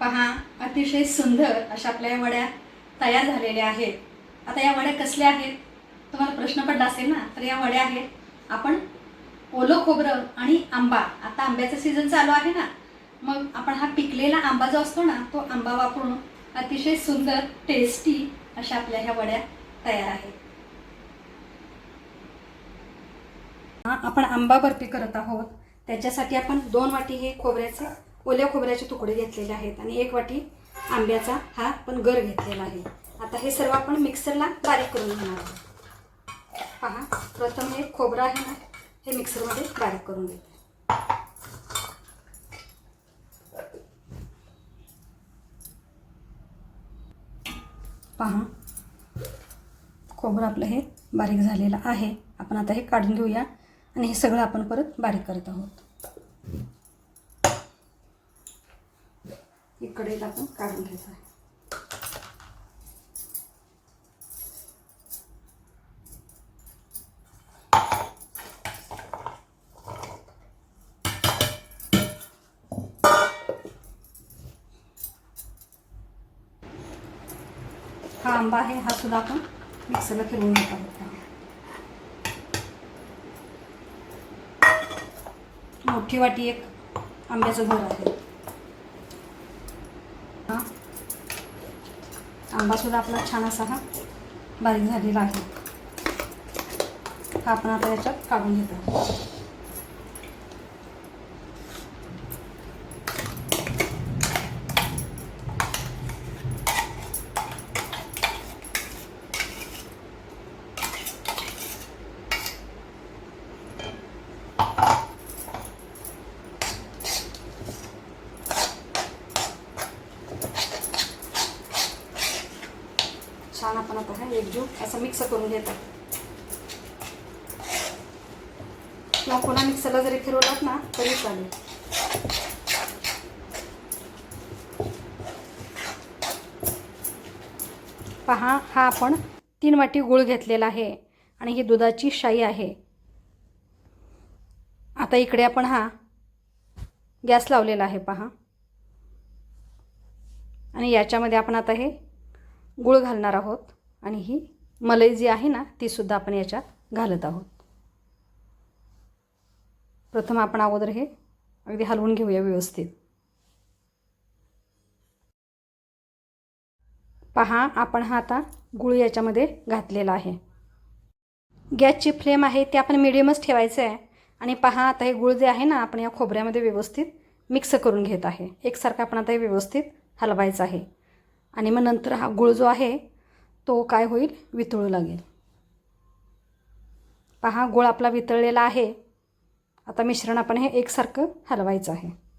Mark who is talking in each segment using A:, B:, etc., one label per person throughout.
A: पहा अतिशय सुंदर अशा आपल्या या वड्या तयार झालेल्या आहेत. आता या वड्या कसल्या आहेत? तुम्हाला प्रश्न पडला असेल ना? तर या वड्या आहेत. आपण ओलं खोबरं आणि आंबा. आता आंब्याचं सीझन चालू आहे ना? मग आपण हा पिकलेला आंबा जो असतो ना तो आंबा वापरून अतिशय सुंदर टेस्टी अशा आपल्या ह्या वड्या तयार आहेत. आपण आंबा बर्फी करत आहोत. त्याच्यासाठी आपण दोन वाटी हे खोबऱ्याचं ओल्या खोबऱ्याचे तुकडे घेतलेले आहेत आणि एक वाटी आंब्याचा हा पण गर घेतलेला आहे. आता हे सर्व आपण मिक्सरला बारीक करून घेणार आहोत. पहा प्रथम हे खोबरं आहे ना हे मिक्सरमध्ये बारीक करून घेते. पहा खोबरं आपलं हे बारीक झालेलं आहे. आपण आता हे काढून घेऊया आणि हे सगळं आपण परत बारीक करत आहोत. इकडे आपण काढून घ्यायचं आहे हा आंबा आहे हा सुद्धा आपण मिक्सरला फिरवून घेत. आहोत मोठी वाटी एक आंब्याचं घर आहे. आंबासुद्धा आपला छान असा हा बारीक झालेला आहे. हा आपण आता याच्यात काढून घेतो छान आपण आता हा एकजूट असं मिक्स करून घेतात किंवा पुन्हा मिक्सरला जरी फिरवलात ना तरी चालेल. पहा हा आपण तीन वाटी गूळ घेतलेला आहे आणि ही दुधाची शाई आहे. आता इकडे आपण हा गॅस लावलेला आहे पहा. आणि याच्यामध्ये आपण आता हे गूळ घालणार आहोत. आणि ही मलई जी आहे ना तीसुद्धा आपण याच्यात घालत आहोत. प्रथम आपण अगोदर हे अगदी हलवून घेऊया व्यवस्थित. पहा आपण हा आता गुळ याच्यामध्ये घातलेला आहे. गॅसची फ्लेम आहे ते आपण मिडियमच ठेवायचं आहे. आणि पहा आता हे गुळ जे आहे ना आपण या खोबऱ्यामध्ये व्यवस्थित मिक्स करून घेत आहे. एकसारखं आपण आता हे व्यवस्थित हलवायचं आहे. आणि मग नंतर हा गूळ जो आहे तो काय होईल? वितळू लागेल. पहा गुळ आपला वितळलेला आहे. आता मिश्रण आपण हे एकसारखं हलवायचं आहे.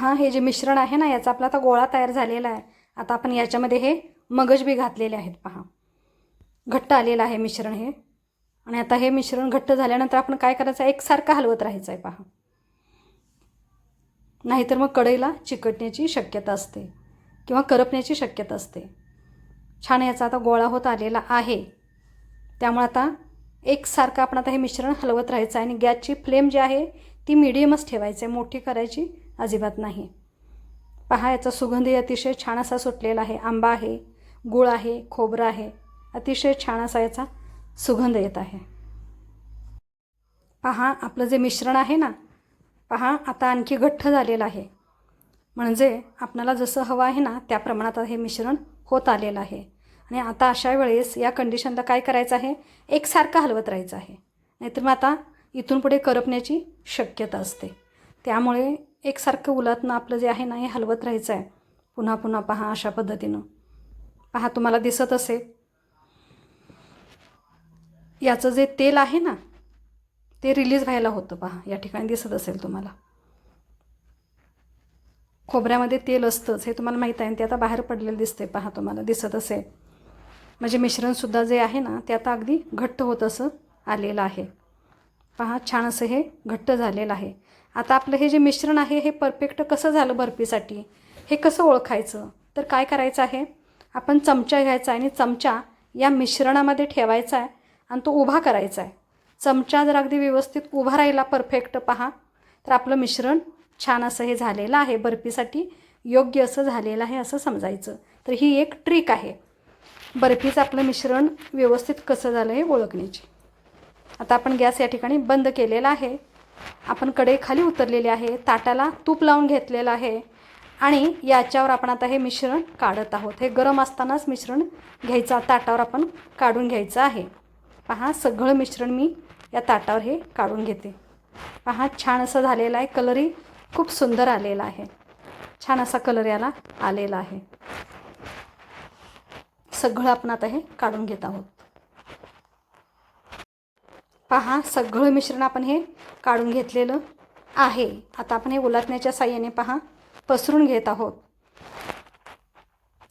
A: पहा हे जे मिश्रण आहे ना याचा आपला आता गोळा तयार झालेला आहे. आता आपण याच्यामध्ये हे मगज बी घातलेले आहेत पहा. घट्ट आलेलं आहे मिश्रण हे. आणि आता हे मिश्रण घट्ट झाल्यानंतर आपण काय करायचं? आहे एकसारखं हलवत राहायचं आहे पहा. नाहीतर मग कढईला चिकटण्याची शक्यता असते किंवा करपण्याची शक्यता असते. छान याचा आता गोळा होत आलेला आहे. त्यामुळे आता एकसारखं आपण आता हे मिश्रण हलवत राहायचं आहे आणि गॅसची फ्लेम जी आहे ती मिडियमच ठेवायची आहे मोठी करायची. अजिबात नाही. पहा याचा सुगंधही अतिशय छान असा सुटलेला आहे. आंबा आहे गुळ आहे खोबरं आहे. अतिशय छान असा याचा सुगंध येत आहे. पहा आपलं जे मिश्रण आहे ना पहा आता आणखी घट्ट झालेलं आहे. म्हणजे आपणाला जसं हवं आहे ना त्या प्रमाणात हे मिश्रण होत आलेलं आहे. आणि आता अशा वेळेस या कंडिशनला काय करायचं आहे? एकसारखं हलवत राहायचं आहे. नाहीतर मग आता इथून पुढे करपण्याची शक्यता असते. त्यामुळे एकसारखं उलातनं आपलं जे आहे ना हे हलवत राहायचं आहे. पुन्हा पुन्हा पहा अशा पद्धतीनं. पहा तुम्हाला दिसत असेल. याचं जे तेल आहे ना ते रिलीज व्हायला होतं पहा. या ठिकाणी दिसत असेल तुम्हाला. खोबऱ्यामध्ये तेल असतंच हे तुम्हाला माहीत आहे. ते आता बाहेर पडलेलं दिसते पहा तुम्हाला दिसत असेल. म्हणजे मिश्रणसुद्धा जे आहे ना ते आता अगदी घट्ट होत असं आलेलं आहे. पहा छान असं हे घट्ट झालेलं आहे. आता आपलं हे जे मिश्रण आहे हे परफेक्ट कसं झालं बर्फीसाठी? हे कसं ओळखायचं? तर काय करायचं आहे? आपण चमचा घ्यायचा आहे आणि चमचा या मिश्रणामध्ये ठेवायचा आहे आणि तो उभा करायचा आहे. चमचा जर अगदी व्यवस्थित उभा राहिला परफेक्ट पहा तर आपलं मिश्रण छान असं हे झालेलं आहे बर्फीसाठी. योग्य असं झालेलं आहे असं समजायचं. तर ही एक ट्रिक आहे. बर्फीचं आपलं मिश्रण व्यवस्थित कसं झालं हे ओळखण्याची. आता आपण गॅस या ठिकाणी बंद केलेला आहे. आपण कढई खाली उतरलेली आहे ताटाला तूप लावून घेतलेलं आहे आणि याच्यावर आपण आता हे मिश्रण काढत आहोत. हे गरम असतानाच मिश्रण घ्यायचं ताटावर आपण काढून घ्यायचं आहे. पहा सगळं मिश्रण मी या ताटावर हे काढून घेते. पहा छान असं झालेलं आहे. कलरही खूप सुंदर आलेला आहे. छान असा कलर याला आलेला आहे. सगळं आपण आता हे काढून घेत आहोत. पहा सगळं मिश्रण आपण हे काढून घेतलेलं आहे. आता आपण हे उलटण्याच्या साह्याने पहा पसरून घेत आहोत.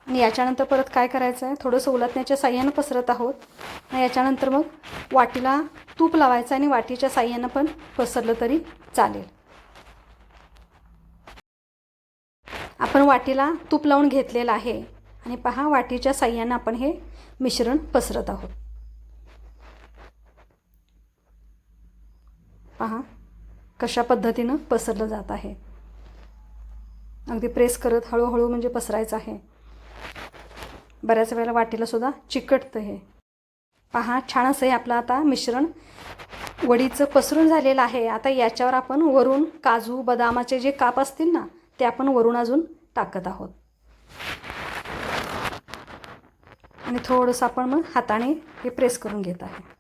A: आणि याच्यानंतर परत काय करायचं आहे? थोडंसं उलटण्याच्या साह्यानं पसरत आहोत. आणि याच्यानंतर मग वाटीला तूप लावायचं आणि वाटीच्या साह्यानं पण पसरलं तरी चालेल. आपण वाटीला तूप लावून घेतलेलं आहे. आणि पहा वाटीच्या साह्यानं आपण हे मिश्रण पसरत आहोत. पहा. कशा पद्धतीनं पसरलं जात आहे. अगदी प्रेस करत हळूहळू म्हणजे पसरायचं आहे. बऱ्याच वेळेला वाटीला सुद्धा चिकटतं हे. पहा छान असं हे आपलं आता मिश्रण. वडीचं पसरून झालेलं आहे. आता याच्यावर आपण वरून काजू बदामाचे जे काप असतील ना ते आपण वरून अजून टाकत आहोत. आणि थोडंसं आपण मग हाताने हे प्रेस करून घेत आहे.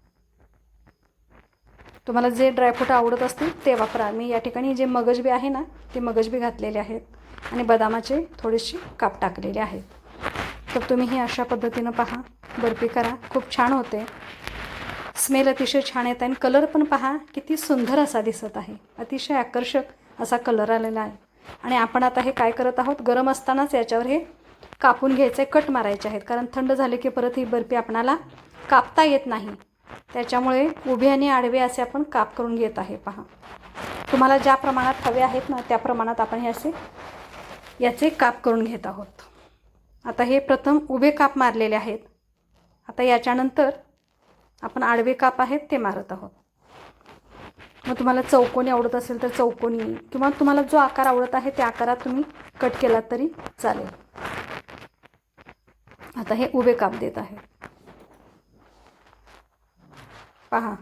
A: तुम्हाला जे ड्रायफ्रूट आवडत असतील ते वापरा. मी या ठिकाणी जे मगजबी आहे ना ते मगजबी घातलेले आहेत आणि बदामाचे थोडेसे काप टाकलेले आहेत. तर तुम्ही हे अशा पद्धतीनं पहा. बर्फी करा. खूप छान होते. स्मेल अतिशय छान येत आहे आणि कलर पण पहा. किती सुंदर असा दिसत आहे. अतिशय आकर्षक असा कलर आलेला आहे. आणि आपण आता हे काय करत आहोत? गरम असतानाच याच्यावर हे कापून घ्यायचे कट मारायचे आहेत. कारण थंड झाले की परत ही बर्फी आपणाला कापता येत नाही. त्याच्यामुळे उभे आणि आडवे असे आपण काप करून घेत आहे पहा. तुम्हाला ज्या प्रमाणात हवे आहेत ना त्या प्रमाणात आपण हे असे याचे काप करून घेत आहोत. आता हे प्रथम उभे काप मारलेले आहेत. आता याच्यानंतर आपण आडवे काप आहेत ते मारत आहोत. मग तुम्हाला चौकोनी आवडत असेल तर चौकोनी किंवा तुम्हाला जो आकार आवडत आहे त्या आकारात तुम्ही कट केलात तरी चालेल. आता हे उभे काप देत आहे. पहा.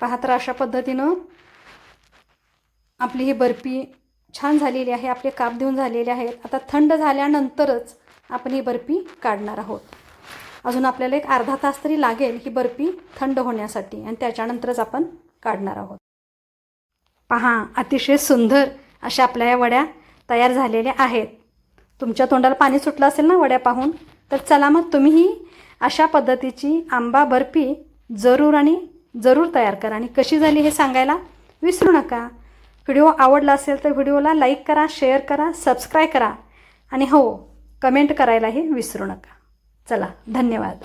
A: पहा तर अशा पद्धतीनं आपली ही बर्फी छान झालेली आहे आपले काप देऊन झालेले आहेत. आता थंड झाल्यानंतरच आपण ही बर्फी काढणार आहोत. अजून आपल्याला एक अर्धा तास तरी लागेल ही बर्फी थंड होण्यासाठी आणि त्याच्यानंतरच आपण काढणार आहोत. पहा अतिशय सुंदर अशा आपल्या या वड्या तयार झालेल्या आहेत. तुमच्या तोंडाला पाणी सुटलं असेल ना वड्या पाहून? तर चला मग तुम्हीही अशा पद्धतीची आंबा बर्फी जरूर आणि जरूर तयार करा. आणि कशी झाली हे सांगायला विसरू नका. व्हिडिओ आवडला असेल तर व्हिडिओला लाईक करा शेअर करा सबस्क्राईब करा. आणि हो कमेंट करायलाही विसरू नका. चला धन्यवाद.